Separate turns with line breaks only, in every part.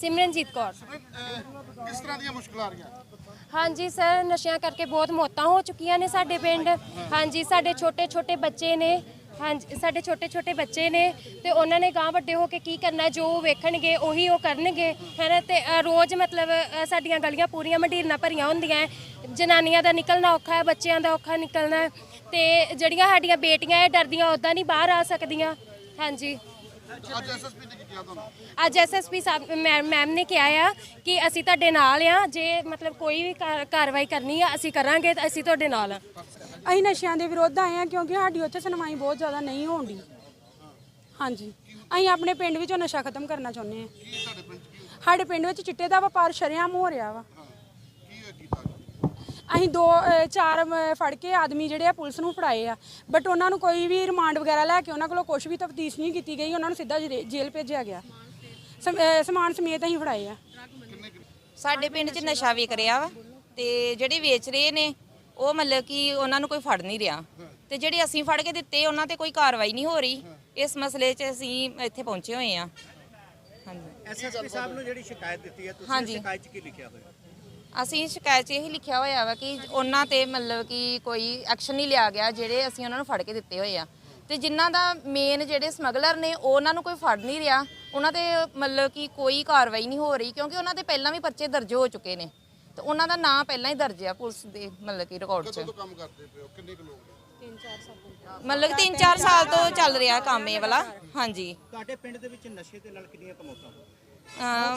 ਸਿਮਰਨਜੀਤ ਕੌਰ
ਕਿਸ ਤਰ੍ਹਾਂ ਦੀਆਂ ਮੁਸ਼ਕਲਾਂ ਆ ਰਹੀਆਂ
ਹਾਂਜੀ ਸਰ, ਨਸ਼ਿਆਂ ਕਰਕੇ ਬਹੁਤ ਮੌਤਾਂ ਹੋ ਚੁੱਕੀਆਂ ਨੇ ਸਾਡੇ ਪਿੰਡ। ਹਾਂਜੀ, ਸਾਡੇ ਛੋਟੇ ਛੋਟੇ ਬੱਚੇ ਨੇ। ਹਾਂਜੀ ਸਾਡੇ ਛੋਟੇ ਛੋਟੇ ਬੱਚੇ ਨੇ ਤੇ ਉਹਨਾਂ ਨੇ ਗਾਂ ਵੱਡੇ ਹੋ ਕੇ ਕੀ ਕਰਨਾ ਜੋ ਉਹ ਵੇਖਣਗੇ ਉਹੀ ਉਹ ਕਰਨਗੇ ਹੈਨਾ? ਤੇ ਅ, ਰੋਜ਼ ਮਤਲਬ ਅ, ਸਾਡੀਆਂ ਗਲੀਆਂ ਪੂਰੀਆਂ ਮੰਡੀਰਨਾ ਭਰੀਆਂ ਹੁੰਦੀਆਂ ਹੈ। ਜਨਾਨੀਆਂ ਦਾ ਨਿਕਲਣਾ ਔਖਾ ਹੈ ਬੱਚਿਆਂ ਦਾ ਔਖਾ ਨਿਕਲਣਾ ਹੈ ਤੇ ਜਿਹੜੀਆਂ ਸਾਡੀਆਂ ਬੇਟੀਆਂ ਇਹ ਡਰਦੀਆਂ ਉਦਾਂ ਨਹੀਂ ਬਾਹਰ ਆ ਸਕਦੀਆਂ। ਹਾਂਜੀ।
ਅੱਜ ਐਸਐਸਪੀ ਨੇ ਕੀ ਕਿਹਾ ਤੁਹਾਨੂੰ?
ਅੱਜ ਐਸਐਸਪੀ ਸਾਹਿਬ ਮੈਮ ਮੈਮ ਨੇ ਕਿਹਾ ਆ ਕਿ ਅਸੀਂ ਤੁਹਾਡੇ ਨਾਲ ਆ ਜੇ ਮਤਲਬ ਕੋਈ ਵੀ ਕਾ- ਕਾਰਵਾਈ ਕਰਨੀ ਆ ਅਸੀਂ ਕਰਾਂਗੇ ਤਾਂ ਅਸੀਂ ਤੁਹਾਡੇ ਨਾਲ ਆ।
ਅਸੀਂ ਨਸ਼ਿਆਂ ਦੇ ਵਿਰੁੱਧ ਆਏ ਆ ਕਿਉਂਕਿ ਸਾਡੀ ਉੱਥੇ ਸੁਣਵਾਈ ਬਹੁਤ ਜ਼ਿਆਦਾ ਨਹੀਂ ਹੋਣ ਦੀ ਹਾਂਜੀ। ਅਸੀਂ ਆਪਣੇ ਪਿੰਡ ਵਿੱਚੋਂ ਨਸ਼ਾ ਖਤਮ ਕਰਨਾ ਚਾਹੁੰਦੇ ਆ।
ਕੀ ਤੁਹਾਡੇ ਪਿੰਡ 'ਚ ਕੀ
ਸਾਡੇ ਪਿੰਡ ਵਿੱਚ ਚਿੱਟੇ ਦਾ ਵਪਾਰ ਸ਼ਰੇਆਮ ਹੋ ਰਿਹਾ ਵਾ। ਅਸੀਂ ਦੋ ਚਾਰ ਫੜ ਕੇ ਆਦਮੀ ਜਿਹੜੇ ਆ ਪੁਲਿਸ ਨੂੰ ਫੜਾਏ ਆ। ਬਟ ਉਹਨਾਂ ਨੂੰ ਕੋਈ ਵੀ ਰਿਮਾਂਡ ਵਗੈਰਾ ਲੈ ਕੇ ਉਹਨਾਂ ਕੋਲੋਂ ਕੁਝ ਵੀ ਤਫਤੀਸ਼ ਨਹੀਂ ਕੀਤੀ ਗਈ। ਉਹਨਾਂ ਨੂੰ ਸਿੱਧਾ ਜਰੇ- ਜੇਲ੍ਹ ਭੇਜਿਆ ਗਿਆ। ਸਮ- ਸਮਾਨ ਸਮੇਤ ਅਸੀਂ ਫੜਾਏ ਆ।
ਸਾਡੇ ਪਿੰਡ 'ਚ ਨਸ਼ਾ ਵਿਕ ਰਿਹਾ ਵਾ ਤੇ ਜਿਹੜੇ ਵੇਚ ਰਹੇ ਨੇ ਉਹ ਮਤਲਬ ਕਿ ਉਹਨਾਂ ਨੂੰ ਕੋਈ ਫੜ ਨਹੀਂ ਰਿਹਾ। ਤੇ ਜਿਹੜੇ ਅਸੀਂ ਫੜ ਕੇ ਦਿੱਤੇ ਉਹਨਾਂ ਤੇ ਕੋਈ ਕਾਰਵਾਈ ਨਹੀਂ ਹੋ ਰਹੀ। ਇਸ ਮਸਲੇ 'ਚ ਅਸੀਂ ਇੱਥੇ ਪਹੁੰਚੇ ਹੋਏ ਆ। ਹਾਂਜੀ।
ਐਸਐਸਪੀ ਸਾਹਿਬ ਨੂੰ ਜਿਹੜੀ ਸ਼ਿਕਾਇਤ ਦਿੱਤੀ ਹੈ ਤੁਸੀਂ
ਹਾਂਜੀ।
ਸ਼ਿਕਾਇਤ 'ਚ ਕੀ ਲਿਖਿਆ ਹੋਇਆ?
ਅਸੀਂ ਸ਼ਿਕਾਇਤ 'ਚ ਇਹ ਲਿਖਿਆ ਹੋਇਆ ਵਾ ਕਿ ਉਹਨਾਂ ਤੇ ਮਤਲਬ ਕਿ ਕੋਈ ਐਕਸ਼ਨ ਨਹੀਂ ਲਿਆ ਗਿਆ ਜਿਹੜੇ ਅਸੀਂ ਉਹਨਾਂ ਨੂੰ ਫੜ ਕੇ ਦਿੱਤੇ ਹੋਏ ਆ। ਤੇ ਜਿਨ੍ਹਾਂ ਦਾ ਮੇਨ ਜਿਹੜੇ ਸਮਗਲਰ ਨੇ ਉਹ ਉਹਨਾਂ ਨੂੰ ਕੋਈ ਫੜ ਨਹੀਂ ਰਿਹਾ। ਉਹਨਾਂ ਤੇ ਮਤਲਬ ਕਿ ਕੋਈ ਕਾਰਵਾਈ ਨਹੀਂ ਹੋ ਰਹੀ ਕਿਉਂਕਿ ਉਹਨਾਂ ਤੇ ਪਹਿਲਾਂ ਵੀ ਪਰਚੇ ਦਰਜ ਹੋ ਚੁੱਕੇ ਨੇ। ਤੇ ਉਹਨਾਂ ਦਾ ਨਾਂ ਪਹਿਲਾਂ ਹੀ ਦਰਜ ਆ ਪੁਲਿਸ ਦੇ ਮਤਲਬ ਕਿ ਰਿਕਾਰਡ 'ਚ।
ਕਦੋਂ ਤੋਂ ਕੰਮ ਕਰਦੇ ਪਏ ਹੋ? ਕਿੰਨੇ ਕੁ ਲੋਕ ਨੇ?
ਮਤਲਬ ਕਿ 3-4 ਸਾਲ ਤੋਂ ਚੱਲ ਰਿਹਾ ਕੰਮ ਇਹ ਵਾਲਾ। ਹਾਂਜੀ।
ਤੁਹਾਡੇ ਪਿੰਡ ਦੇ ਵਿੱਚ ਨਸ਼ੇ ਦੇ ਨਾਲ ਕਿੰਨੀਆਂ ਕਮੌਤਾਂ? ਹੋਈਆਂ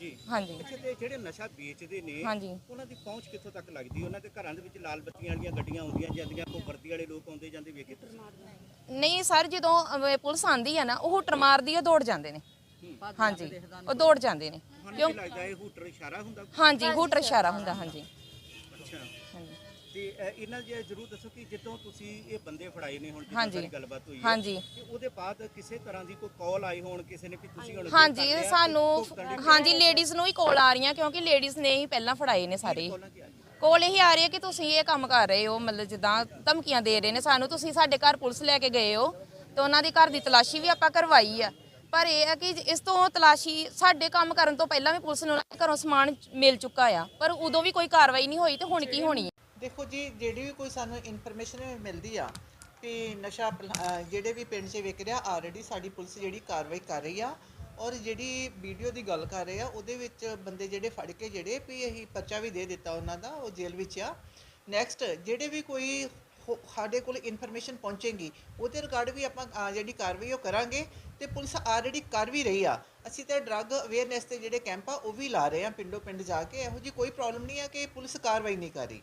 ਜੀ।
ਹਾਂਜੀ।
ਅੱਛਾ ਤੇ ਜਿਹੜੇ ਨਸ਼ਾ ਵੇਚਦੇ ਨੇ
ਹਾਂਜੀ।
ਉਹਨਾਂ ਦੀ ਪਹੁੰਚ ਕਿੱਥੋਂ ਤੱਕ ਲੱਗਦੀ? ਉਹਨਾਂ ਦੇ ਘਰਾਂ ਦੇ ਵਿੱਚ ਲਾਲ ਬੱਤੀਆਂ ਵਾਲੀਆਂ ਗੱਡੀਆਂ ਆਉਂਦੀਆਂ ਜਾਂਦੀਆਂ ਕੋਈ ਵਰਦੀ ਵਾਲੇ ਲੋਕ ਆਉਂਦੇ ਜਾਂਦੇ ਵੇਖੇ ਤੁਸੀਂ?
ਨਹੀਂ ਸਰ ਜਦੋਂ ਅਹ, ਪੁਲਿਸ ਆਂਦੀ ਆ ਨਾ ਉਹ ਹੁਟਰ ਮਾਰਦੀ ਆ, ਦੌੜ ਜਾਂਦੇ ਨੇ। ਹਾਂਜੀ। ਉਹ ਦੌੜ ਜਾਂਦੇ ਨੇ।
ਤੁਹਾਨੂੰ
ਕਿਉਂ?
ਕੀ ਲੱਗਦਾ ਇਹ ਹੂਟਰ ਇਸ਼ਾਰਾ ਹੁੰਦਾ?
ਹਾਂਜੀ ਹੁਟਰ ਇਸ਼ਾਰਾ ਹੁੰਦਾ ਹਾਂਜੀ।
ਤੇ ਅ, ਇਹਨਾਂ ਜੇ ਜਰੂਰ ਦੱਸੋ ਕਿ ਜਦੋਂ ਤੁਸੀਂ ਇਹ ਬੰਦੇ ਫੜਾਏ ਨੇ ਹੁਣ ਜਿੱਦਾਂ
ਹਾਂਜੀ।
ਸਾਰੀ ਗੱਲਬਾਤ ਹੋਈ ਹੈ
ਹਾਂਜੀ।
ਤੇ ਉਹਦੇ ਬਾਅਦ ਕਿਸੇ ਤਰ੍ਹਾਂ ਦੀ ਕੋਈ ਕਾਲ ਆਈ ਹੋਣ ਕਿਸੇ ਨੇ ਵੀ ਤੁਸੀਂ ਹੁਣ
ਹਾਂਜੀ ਸਾਨੂੰ ਹਾਂਜੀ ਲੇਡੀਜ਼ ਨੂੰ ਹੀ ਕੋਲ ਆ ਰਹੀਆਂ ਕਿਉਂਕਿ ਲੇਡੀਜ਼ ਨੇ ਹੀ ਪਹਿਲਾਂ ਫੜਾਏ ਨੇ ਸਾਰੇ ਹੀ। ਕੋਲ ਇਹੀ ਆ ਰਹੀ ਹੈ ਕਿ ਤੁਸੀਂ ਇਹ ਕੰਮ ਕਰ ਰਹੇ ਹੋ ਮਤਲਬ ਜਿੱਦਾਂ ਧਮਕੀਆਂ ਦੇ ਰਹੇ ਨੇ ਸਾਨੂੰ ਤੁਸੀਂ ਸਾਡੇ ਘਰ ਪੁਲਿਸ ਲੈ ਕੇ ਗਏ ਹੋ ਤੇ ਉਹਨਾਂ ਦੀ ਘਰ ਦੀ ਤਲਾਸ਼ੀ ਵੀ ਆਪਾਂ ਕਰਵਾਈ ਆ ਪਰ ਇਹ ਹੈ ਕਿ ਇਸ ਤੋਂ ਤਲਾਸ਼ੀ ਸਾਡੇ ਕੰਮ ਕਰਨ ਤੋਂ ਪਹਿਲਾਂ ਵੀ ਪੁਲਿਸ ਨੂੰ ਉਹਨਾਂ ਦੇ ਘਰੋਂ ਸਮਾਨ ਮਿਲ ਚੁੱਕਾ ਆ ਪਰ ਉਦੋਂ ਵੀ ਕੋਈ ਕਾਰਵਾਈ ਨਹੀਂ ਹੋਈ ਤੇ ਹੁਣ ਕੀ ਹੋਣੀ ਹੈ
ਦੇਖੋ ਜੀ ਜਿਹੜੀ ਵੀ ਕੋਈ ਸਾਨੂੰ ਇਨਫੋਰਮੇਸ਼ਨ ਮਿਲਦੀ ਆ ਵੀ ਨਸ਼ਾ ਪਲ- ਜਿਹੜੇ ਵੀ ਪਿੰਡ 'ਚ ਵਿਕ ਰਿਹਾ ਆਲਰੇਡੀ ਸਾਡੀ ਪੁਲਿਸ ਜਿਹੜੀ ਕਾਰਵਾਈ ਕਰ ਰਹੀ ਆ ਔਰ ਜਿਹੜੀ ਵੀਡੀਓ ਦੀ ਗੱਲ ਕਰ ਰਹੇ ਆ ਉਹਦੇ ਵਿੱਚ ਬੰਦੇ ਜਿਹੜੇ ਫੜ ਕੇ ਜਿਹੜੇ ਵੀ ਅਸੀਂ ਪਰਚਾ ਵੀ ਦੇ ਦਿੱਤਾ ਉਹਨਾਂ ਦਾ ਉਹ ਜੇਲ੍ਹ ਵਿੱਚ ਆ। ਨੈਕਸਟ ਜਿਹੜੇ ਵੀ ਕੋਈ ਹੋ- ਸਾਡੇ ਕੋਲ ਇਨਫੋਰਮੇਸ਼ਨ ਪਹੁੰਚੇਗੀ ਉਹਦੇ ਰਿਗਾਰਡ ਵੀ ਆਪਾਂ ਅਹ, ਜਿਹੜੀ ਕਾਰਵਾਈ ਉਹ ਕਰਾਂਗੇ ਤੇ ਪੁਲਿਸ ਆਲਰੇਡੀ ਕਰ ਵੀ ਰਹੀ ਆ। ਅਸੀਂ ਤਾਂ ਡਰੱਗ ਅਵੇਅਰਨੈਸ ਤੇ ਜਿਹੜੇ ਕੈਂਪ ਆ ਉਹ ਵੀ ਲਾ ਰਹੇ ਆ ਪਿੰਡੋ ਪਿੰਡ ਜਾ ਕੇ। ਇਹੋ ਜੀ ਕੋਈ ਪ੍ਰੋਬਲਮ ਨਹੀਂ ਆ ਕਿ ਪੁਲਿਸ ਕਾਰਵਾਈ ਨਹੀਂ ਕਰ ਰਹੀ।